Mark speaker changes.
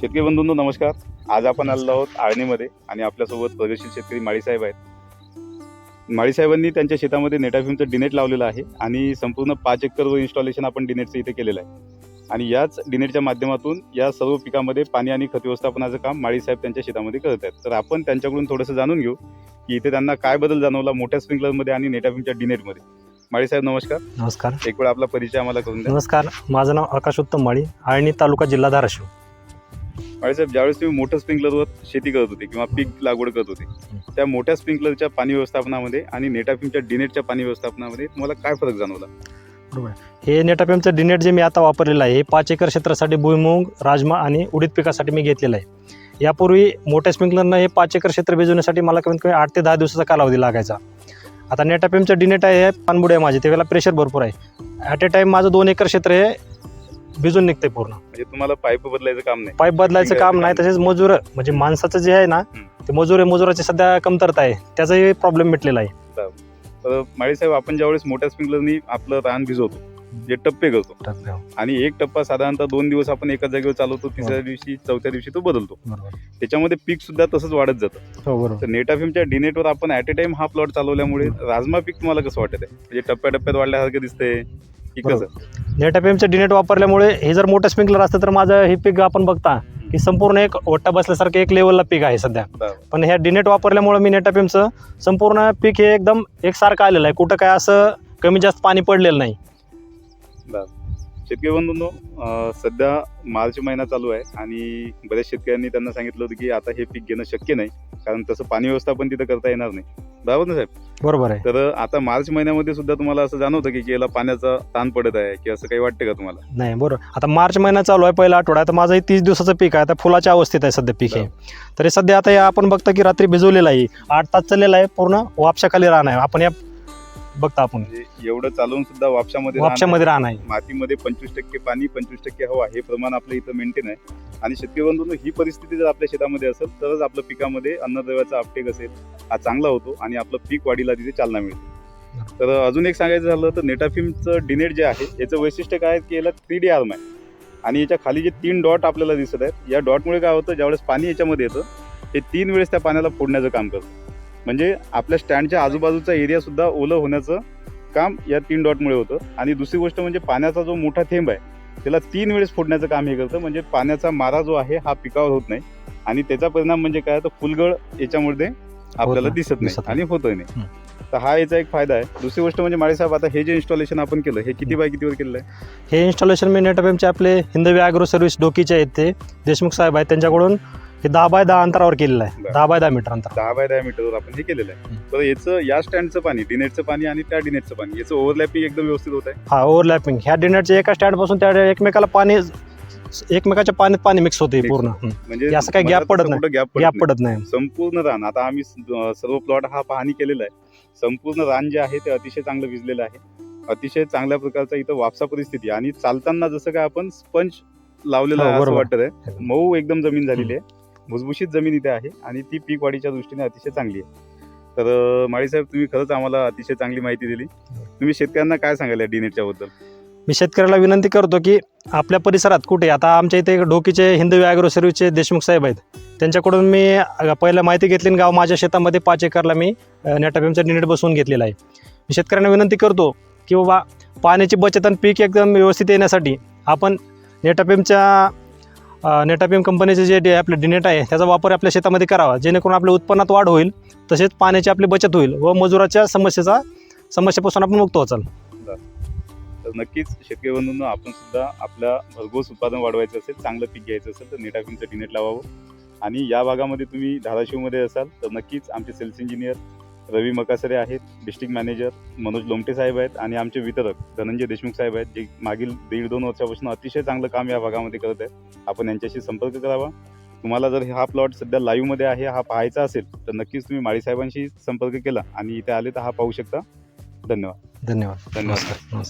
Speaker 1: शेतकरी बंधूंनो नमस्कार. आज आपण आलेलो आहोत आळणीमध्ये आणि आपल्यासोबत प्रगतशील शेतकरी माळीसाहेब आहेत. माळीसाहेबांनी त्यांच्या शेतामध्ये नेटाफिमचं डिनेट लावलेलं आहे आणि संपूर्ण पाच एकरवर इन्स्टॉलेशन आपण डिनेटचं इथे केलेलं आहे. आणि याच डिनेटच्या माध्यमातून या सर्व पिकामध्ये पाणी आणि खत व्यवस्थापनाचं काम माळीसाहेब त्यांच्या शेतामध्ये करत आहेत. तर आपण त्यांच्याकडून थोडंसं जाणून घेऊ की इथे त्यांना काय बदल जाणवला मोठ्या स्प्रिंकलरमध्ये आणि नेटाफिमच्या डिनेटमध्ये. माळीसाहेब नमस्कार.
Speaker 2: नमस्कार.
Speaker 1: एक वेळ आपला परिचय आम्हाला करून द्या.
Speaker 2: नमस्कार. माझं नाव आकाश उत्तम माळी आळणी तालुका जिल्हा धाराशिव
Speaker 1: साहेब ज्यावेळेस तुम्ही मोठं स्प्रिंकलरवर शेती करत होते किंवा पीक लागवड करत होते त्या मोठ्या स्प्रिंकलरच्या पाणी व्यवस्थापनामध्ये आणि नेटाफिमच्या डिनेटच्या पाणी व्यवस्थापनामध्ये तुम्हाला काय फरक जाणवला?
Speaker 2: हे नेटाफिमचं डिनेट जे मी आता वापरलेलं आहे हे पाच एकर क्षेत्रासाठी भुईमुग राजमा आणि उडीद पिकासाठी मी घेतलेलं आहे. यापूर्वी मोठ्या स्प्रिंकलरनं हे पाच एकर क्षेत्र भिजवण्यासाठी मला कमीत कमी आठ ते दहा दिवसाचा कालावधी लागायचा. आता नेटापेमचं डिनेट आहे हे पानबुडी माझे त्यावेळेला प्रेशर भरपूर आहे. ॲट ए टाईम माझं दोन एकर क्षेत्र हे भिजून निघते पूर्ण.
Speaker 1: म्हणजे तुम्हाला पाईप बदलायचं काम नाही.
Speaker 2: पाईप बदलायचं काम नाही तसेच मजूर म्हणजे माणसाचं जे आहे ना ते मजूर आहे मजुराची सध्या कमतरता आहे. त्याचाही प्रॉब्लेम मिटलेला आहे.
Speaker 1: माळीसाहेब आपण ज्यावेळेस मोठ्या स्प्रिंकलरनी आपलं रान भिजवतो जे टप्पे करतो आणि एक टप्पा साधारणतः दोन दिवस आपण एका जागेवर चालवतो तिसऱ्या दिवशी चौथ्या दिवशी तो बदलतो. त्याच्यामध्ये पीक सुद्धा तसंच वाढत जातं.
Speaker 2: हो
Speaker 1: तर नेटाफिमच्या डिनेटवर आपण ॲट ए टाइम हा प्लॉट चालवल्यामुळे राजमा पीक तुम्हाला कसं वाटत आहे म्हणजे टप्प्याटप्प्यात वाढल्यासारखं दिसतंय. की कसं?
Speaker 2: नेटापेमचं डिनेट वापरल्यामुळे हे जर मोठं स्प्रिंकलर असतं तर माझं हे पीक आपण बघता की संपूर्ण एक ओट्टा बसल्यासारखं एक लेवलला पीक आहे सध्या.
Speaker 1: बरोबर.
Speaker 2: पण ह्या डिनेट वापरल्यामुळे मी नेटापेमचं संपूर्ण पीक हे एकदम एकसारखं आलेलं आहे. कुठं काय असं कमी जास्त पाणी पडलेलं नाही.
Speaker 1: शेतकरी बंधूंनो अं, सध्या मार्च महिना चालू आहे आणि बऱ्याच शेतकऱ्यांनी त्यांना सांगितलं होतं की आता हे पीक घेणं शक्य नाही. कारण तसं पाणी व्यवस्थापन तिथं करता येणार नाही. बरोबर ना साहेब?
Speaker 2: बरोबर आहे.
Speaker 1: तर आता मार्च महिन्यामध्ये सुद्धा तुम्हाला असं जाणवतं की याला पाण्याचा ताण पडत आहे की असं काही वाटतं का तुम्हाला?
Speaker 2: नाही बरोबर. आता मार्च महिना चालू आहे पहिला आठवडा तर माझं हे तीस दिवसाचं पीक आहे. आता फुलाच्या अवस्थेत आहे सध्या पीक हे. तर हे सध्या आता हे आपण बघता की रात्री भिजवलेलं आहे. आठ तास चाललेलं आहे पूर्ण वापशाखाली राहणं आहे. आपण या बघता आपण.
Speaker 1: म्हणजे एवढं चालवून सुद्धा वापशामध्ये
Speaker 2: वापशामध्ये राहणं आहे.
Speaker 1: मातीमध्ये पंचवीस टक्के पाणी पंचवीस टक्के हवा हे प्रमाण आपलं इथं मेंटेन आहे. आणि शेतकरी बंधूंनो ही परिस्थिती जर आपल्या शेतामध्ये असेल तरच आपलं पिकामध्ये अन्नद्रव्याचा अपटेक असेल हा चांगला होतो आणि आपलं पीक वाढीला तिथे चालना मिळते. तर अजून एक सांगायचं झालं तर नेटाफिमचं डिनेट जे आहे याचं वैशिष्ट्य काय आहे? की याला थ्री डी आर्म आहे. आणि याच्या खाली जे तीन डॉट आपल्याला दिसत आहेत या डॉटमुळे काय होतं ज्यावेळेस पाणी याच्यामध्ये येतं ते तीन वेळेस त्या पाण्याला फोडण्याचं काम करतं. म्हणजे आपल्या स्टँडच्या आजूबाजूचा एरिया सुद्धा ओलं होण्याचं काम या तीन डॉटमुळे होतं. आणि दुसरी गोष्ट म्हणजे पाण्याचा जो मोठा थेंब आहे त्याला तीन वेळेस फोडण्याचं काम हे करतं. म्हणजे पाण्याचा मारा जो आहे हा पिकावर होत नाही. आणि त्याचा परिणाम म्हणजे काय? तर फुलगळ याच्यामध्ये आपल्याला दिसत नाही. आणि होतही नाही. तर हा याचा एक फायदा आहे. दुसरी गोष्ट म्हणजे माळीसाहेब आता हे जे इन्स्टॉलेशन आपण केलं हे किती बाय कितीवर केलं आहे?
Speaker 2: हे इन्स्टॉलेशन मी नेटअपचे आपले हिंदवी ॲग्रो सर्व्हिस डोकीचे आहेत ते. देशमुख साहेब आहेत त्यांच्याकडून हे दहा बाय दहा अंतरावर केलेलं आहे.
Speaker 1: बरं.
Speaker 2: दहा बाय दहा मीटर अंतर
Speaker 1: दहा बाय दहा मीटरवर आपण हे केलेलं आहे तर याचं या स्टँडचं पाणी डिनेटचं पाणी आणि त्या डिनेटचं पाणी याचं ओव्हरलॅपिंग एकदम व्यवस्थित होत आहे?
Speaker 2: हा ओव्हरलॅपिंग ह्या डिनरच्या एका स्टँडपासून त्या एकमेकाला पाणी एकमेकाच्या पाण्यात पाणी मिक्स होते
Speaker 1: Mix
Speaker 2: पूर्ण. हं.
Speaker 1: म्हणजे
Speaker 2: असं काही gap पडत नाही.
Speaker 1: गॅप
Speaker 2: गॅप पडत नाही.
Speaker 1: संपूर्ण रान आता आम्ही स- अं, सर्व प्लॉट हा पाहणी केलेला आहे. संपूर्ण रान जे आहे ते अतिशय चांगलं भिजलेलं आहे. अतिशय चांगल्या प्रकारचा इथं वापसा परिस्थिती आणि चालताना जसं काय आपण स्पंज लावलेलं
Speaker 2: हो,
Speaker 1: आहे असं
Speaker 2: बरोबर.
Speaker 1: वाटत आहे मऊ एकदम जमीन झालेली आहे. भुसभुशीत जमीन इथे आहे आणि ती पीक वाढीच्या दृष्टीने अतिशय चांगली आहे. तर माळीसाहेब तुम्ही खरंच आम्हाला अतिशय चांगली माहिती दिली. तुम्ही शेतकऱ्यांना काय सांगाल या डिनेटच्या बद्दल?
Speaker 2: मी शेतकऱ्याला विनंती करतो की आपल्या परिसरात कुठे आता आमच्या इथे ढोकीचे डोकीचे हिंदवी ॲग्रो सर्व्हिसचे देशमुख साहेब आहेत. त्यांच्याकडून मी पहिला माहिती घेतली गाव माझ्या शेतामध्ये पाच एकरला मी नेटापेमचा डिनेट बसवून घेतलेला आहे. मी शेतकऱ्यांना विनंती करतो की बाबा पाण्याची बचत आणि पीक एकदम व्यवस्थित येण्यासाठी आपण नेटापेमच्या नेटापेम कंपनीचे जे डे आपलं डिनेट आहे त्याचा वापर आपल्या शेतामध्ये करावा. जेणेकरून आपल्या उत्पन्नात वाढ होईल तसेच पाण्याची आपली बचत होईल व मजुराच्या समस्येचा समस्येपासून आपण मुक्त होचाल.
Speaker 1: तर नक्कीच शेतकरी बंधूंना आपण सुद्धा आपल्या भरघोस उत्पादन वाढवायचं असेल चांगलं पीक घ्यायचं असेल तर नेटाफिमचं डिनेट लावावं. आणि या भागामध्ये तुम्ही धाराशिवमध्ये असाल तर नक्कीच आमचे सेल्स इंजिनियर रवी मकासरे आहेत डिस्ट्रिक्ट मॅनेजर मनोज लोमटे साहेब आहेत आणि आमचे वितरक धनंजय देशमुख साहेब आहेत जे मागील दीड दोन वर्षापासून अतिशय चांगलं काम या भागामध्ये करत आहेत. आपण यांच्याशी संपर्क करावा. तुम्हाला जर हा प्लॉट सध्या लाईव्हमध्ये आहे हा पाहायचा असेल तर नक्कीच तुम्ही माळी साहेबांशी संपर्क केला आणि इथे आले तर हा पाहू शकता. धन्यवाद.
Speaker 2: धन्यवाद.
Speaker 1: धन्यवाद.